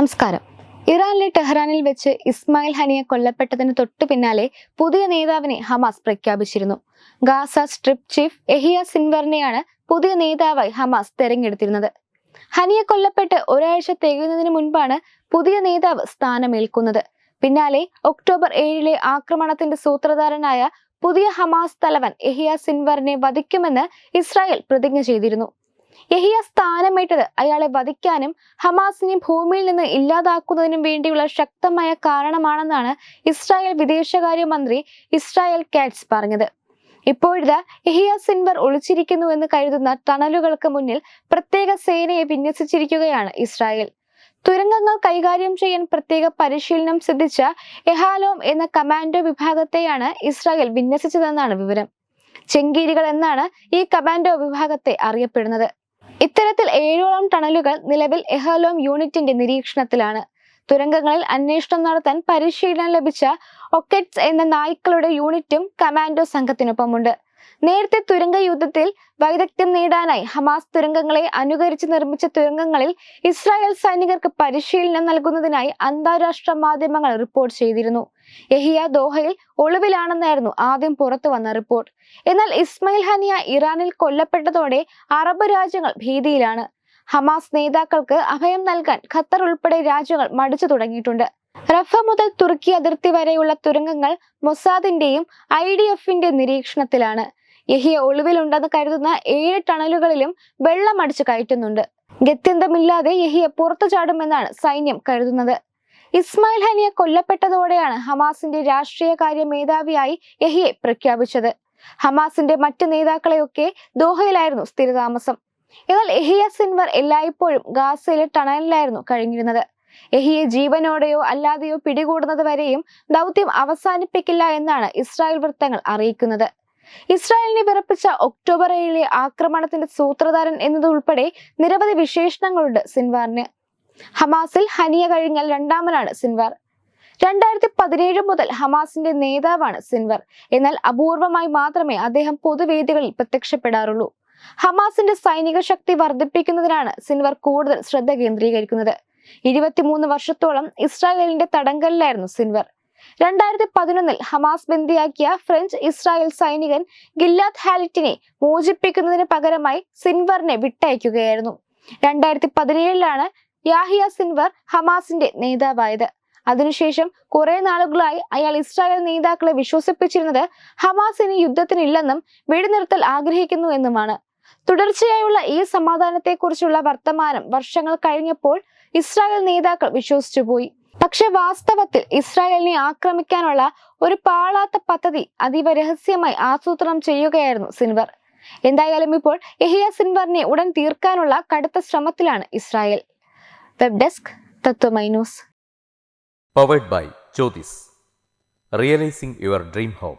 നമസ്കാരം. ഇറാനിലെ ടെഹ്റാനിൽ വെച്ച് ഇസ്മായിൽ ഹനിയെ കൊല്ലപ്പെട്ടതിന് തൊട്ടു പിന്നാലെ പുതിയ നേതാവിനെ ഹമാസ് പ്രഖ്യാപിച്ചിരുന്നു. ഗാസ സ്ട്രിപ്പ് ചീഫ് എഹിയ സിൻവറിനെയാണ് പുതിയ നേതാവായി ഹമാസ് തെരഞ്ഞെടുത്തിരുന്നത്. ഹനിയെ കൊല്ലപ്പെട്ട് ഒരാഴ്ച തികയുന്നതിന് മുൻപാണ് പുതിയ നേതാവ് സ്ഥാനമേൽക്കുന്നത്. പിന്നാലെ ഒക്ടോബർ ഏഴിലെ ആക്രമണത്തിന്റെ സൂത്രധാരനായ പുതിയ ഹമാസ് തലവൻ എഹിയ സിൻവറിനെ വധിക്കുമെന്ന് ഇസ്രായേൽ പ്രതിജ്ഞ ചെയ്തിരുന്നു. യഹിയ സ്ഥാനമേറ്റത്. അയാളെ വധിക്കാനും ഹമാസിനെ ഭൂമിയിൽ നിന്ന് ഇല്ലാതാക്കുന്നതിനും വേണ്ടിയുള്ള ശക്തമായ കാരണമാണെന്നാണ് ഇസ്രായേൽ വിദേശകാര്യ മന്ത്രി ഇസ്രായേൽ കാറ്റ്സ് പറഞ്ഞത്. ഇപ്പോഴിതാ ഇഹിയ സിൻവർ ഒളിച്ചിരിക്കുന്നു എന്ന് കരുതുന്ന ടണലുകൾക്ക് മുന്നിൽ പ്രത്യേക സേനയെ വിന്യസിച്ചിരിക്കുകയാണ് ഇസ്രായേൽ. തുരങ്കങ്ങൾ കൈകാര്യം ചെയ്യാൻ പ്രത്യേക പരിശീലനം സിദ്ധിച്ച എഹാലോം എന്ന കമാൻഡോ വിഭാഗത്തെയാണ് ഇസ്രായേൽ വിന്യസിച്ചതെന്നാണ് വിവരം. ചെങ്കീരികൾ എന്നാണ് ഈ കമാൻഡോ വിഭാഗത്തെ അറിയപ്പെടുന്നത്. ഇത്തരത്തിൽ ഏഴോളം ടണലുകൾ നിലവിൽ എഹലോം യൂണിറ്റിന്റെ നിരീക്ഷണത്തിലാണ്. തുരങ്കങ്ങളിൽ അന്വേഷണം നടത്താൻ പരിശീലനം ലഭിച്ച ഒക്കെറ്റ്സ് എന്ന നായ്ക്കളുടെ യൂണിറ്റും കമാൻഡോ സംഘത്തിനൊപ്പമുണ്ട്. നേരത്തെ തുരങ്ക യുദ്ധത്തിൽ വൈദഗ്ധ്യം നേടാനായി ഹമാസ് തുരങ്കങ്ങളെ അനുകരിച്ച് നിർമ്മിച്ച തുരങ്കങ്ങളിൽ ഇസ്രായേൽ സൈനികർക്ക് പരിശീലനം നൽകുന്നതിനായി അന്താരാഷ്ട്ര മാധ്യമങ്ങൾ റിപ്പോർട്ട് ചെയ്തിരുന്നു. യഹിയ ദോഹയിൽ ഒളിവിലാണെന്നായിരുന്നു ആദ്യം പുറത്തു വന്ന റിപ്പോർട്ട്. എന്നാൽ ഇസ്മയിൽ ഹനിയ ഇറാനിൽ കൊല്ലപ്പെട്ടതോടെ അറബ് രാജ്യങ്ങൾ ഭീതിയിലാണ്. ഹമാസ് നേതാക്കൾക്ക് അഭയം നൽകാൻ ഖത്തർ ഉൾപ്പെടെ രാജ്യങ്ങൾ മടിച്ചു തുടങ്ങിയിട്ടുണ്ട്. റഫ മുതൽ തുർക്കി അതിർത്തി വരെയുള്ള തുരങ്കങ്ങൾ മൊസാദിന്റെയും ഐ ഡി എഫിന്റെ നിരീക്ഷണത്തിലാണ്. യഹിയ ഒളിവിലുണ്ടെന്ന് കരുതുന്ന ഏഴ് ടണലുകളിലും വെള്ളം അടിച്ചു കയറ്റുന്നുണ്ട്. ഗത്യന്തമില്ലാതെ യഹിയ പുറത്തു ചാടുമെന്നാണ് സൈന്യം കരുതുന്നത്. ഇസ്മായിൽ ഹനിയ കൊല്ലപ്പെട്ടതോടെയാണ് ഹമാസിന്റെ രാഷ്ട്രീയകാര്യ മേധാവിയായി യഹിയെ പ്രഖ്യാപിച്ചത്. ഹമാസിന്റെ മറ്റ് നേതാക്കളെയൊക്കെ ദോഹയിലായിരുന്നു സ്ഥിരതാമസം. എന്നാൽ എഹിയ സിൻവർ എല്ലായ്പ്പോഴും ഗാസയിലെ ടണലിലായിരുന്നു കഴിഞ്ഞിരുന്നത്. എഹിയെ ജീവനോടെയോ അല്ലാതെയോ പിടികൂടുന്നത് വരെയും ദൗത്യം അവസാനിപ്പിക്കില്ല എന്നാണ് ഇസ്രായേൽ വൃത്തങ്ങൾ അറിയിക്കുന്നത്. ഇസ്രായേലിനെ വിറപ്പിച്ച ഒക്ടോബർ ഏഴിലെ ആക്രമണത്തിന്റെ സൂത്രധാരൻ എന്നതുൾപ്പെടെ നിരവധി വിശേഷണങ്ങളുണ്ട് സിൻവാറിന്. ഹമാസിൽ ഹനിയ കഴിഞ്ഞാൽ രണ്ടാമനാണ് സിൻവാർ. രണ്ടായിരത്തി പതിനേഴ് മുതൽ ഹമാസിന്റെ നേതാവാണ് സിൻവർ. എന്നാൽ അപൂർവമായി മാത്രമേ അദ്ദേഹം പൊതുവേദികളിൽ പ്രത്യക്ഷപ്പെടാറുള്ളൂ. ഹമാസിന്റെ സൈനിക ശക്തി വർദ്ധിപ്പിക്കുന്നതിനാണ് സിൻവർ കൂടുതൽ ശ്രദ്ധ കേന്ദ്രീകരിക്കുന്നത്. ഇരുപത്തിമൂന്ന് വർഷത്തോളം ഇസ്രായേലിന്റെ തടങ്കലിലായിരുന്നു സിൻവർ രണ്ടായിരത്തി പതിനൊന്നിൽ ഹമാസ് ബന്ദിയാക്കിയ ഫ്രഞ്ച് ഇസ്രായേൽ സൈനികൻ ഗില്ലാത്ത് ഹാലിറ്റിനെ മോചിപ്പിക്കുന്നതിന് പകരമായി സിൻവറിനെ വിട്ടയക്കുകയായിരുന്നു. രണ്ടായിരത്തി പതിനേഴിലാണ് യാഹിയ സിൻവർ ഹമാസിന്റെ നേതാവായത്. അതിനുശേഷം കുറെ നാളുകളായി അയാൾ ഇസ്രായേൽ നേതാക്കളെ വിശ്വസിപ്പിച്ചിരുന്നത് ഹമാസിന് യുദ്ധത്തിനില്ലെന്നും വെടിനിർത്തൽ ആഗ്രഹിക്കുന്നു എന്നുമാണ്. തുടർച്ചയായുള്ള ഈ സമാധാനത്തെക്കുറിച്ചുള്ള വർത്തമാനം വർഷങ്ങൾ കഴിഞ്ഞപ്പോൾ ഇസ്രായേൽ നേതാക്കൾ വിശ്വസിച്ചുപോയി പക്ഷെ വാസ്തവത്തിൽ ഇസ്രായേലിനെ ആക്രമിക്കാനുള്ള ഒരു പാളാത്ത പദ്ധതി അതീവ രഹസ്യമായി ആസൂത്രണം ചെയ്യുകയായിരുന്നു സിൻവർ. എന്തായാലും ഇപ്പോൾ എഹിയ സിൻവറിനെ ഉടൻ തീർക്കാനുള്ള കടുത്ത ശ്രമത്തിലാണ് Israel. Web desk തത്വമൈനൂസ് powered by Jyothis realising your dream home